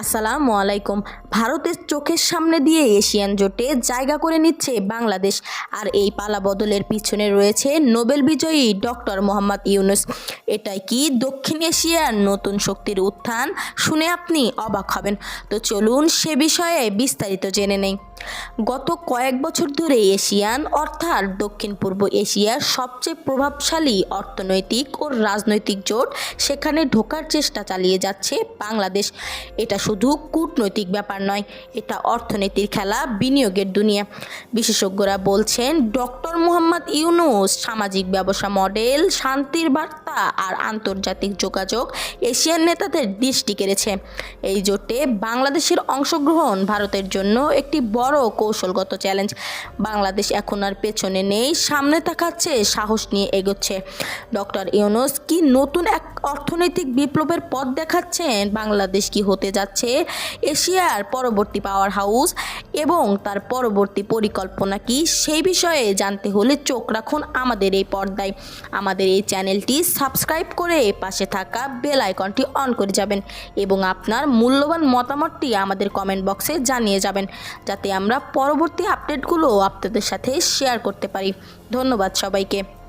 আসসালামু আলাইকুম। ভারতের চোখের সামনে দিয়ে এশিয়ান জোটে জায়গা করে নিচ্ছে বাংলাদেশ। আর এই পালা বদলের পিছনে রয়েছে নোবেল বিজয়ী ডক্টর মোহাম্মদ ইউনুস। এটাই কি দক্ষিণ এশিয়ার নতুন শক্তির উত্থান? শুনে আপনি অবাক হবেন। তো চলুন সে বিষয়ে বিস্তারিত জেনে নেই। গত কয়েক বছর ধরে এশিয়ান, অর্থাৎ দক্ষিণ পূর্ব এশিয়ার সবচেয়ে প্রভাবশালী অর্থনৈতিক ও রাজনৈতিক জোট, সেখানে ঢোকার চেষ্টা চালিয়ে যাচ্ছে বাংলাদেশ। এটা শুধু কূটনৈতিক ব্যাপার নয়, এটা অর্থনীতির খেলা, বিনিয়োগের দুনিয়া। বিশেষজ্ঞরা বলছেন, ডক্টর মোহাম্মদ ইউনুস সামাজিক ব্যবসা মডেল, শান্তির বার্তা আর আন্তর্জাতিক যোগাযোগ এশিয়ান নেতাদের দৃষ্টি কেড়েছে। এই জোটে বাংলাদেশের অংশগ্রহণ ভারতের জন্য একটি বড় কৌশলগত চ্যালেঞ্জ। বাংলাদেশ এখন আর পেছনে নেই, সামনে তাকাচ্ছে, সাহস নিয়ে এগোচ্ছে। ডক্টর ইউনুস কি নতুন এক অর্থনৈতিক বিপ্লবের পথ দেখাচ্ছেন? বাংলাদেশ কি হতে যাচ্ছে? এশিয়ার পরবর্তী পাওয়ার হাউস এবং তার পরবর্তী পরিকল্পনা কি সেই বিষয়ে জানতে হলে চোখ রাখুন আমাদের এই পর্দায়। আমাদের এই চ্যানেলটি সাবস্ক্রাইব করে পাশে থাকা বেল আইকনটি অন করে যাবেন এবং আপনার মূল্যবান মতামতটি আমাদের কমেন্ট বক্সে জানিয়ে যাবেন যাতে আমরা পরবর্তী আপডেটগুলো আপনাদের সাথে শেয়ার করতে পারি। ধন্যবাদ সবাইকে।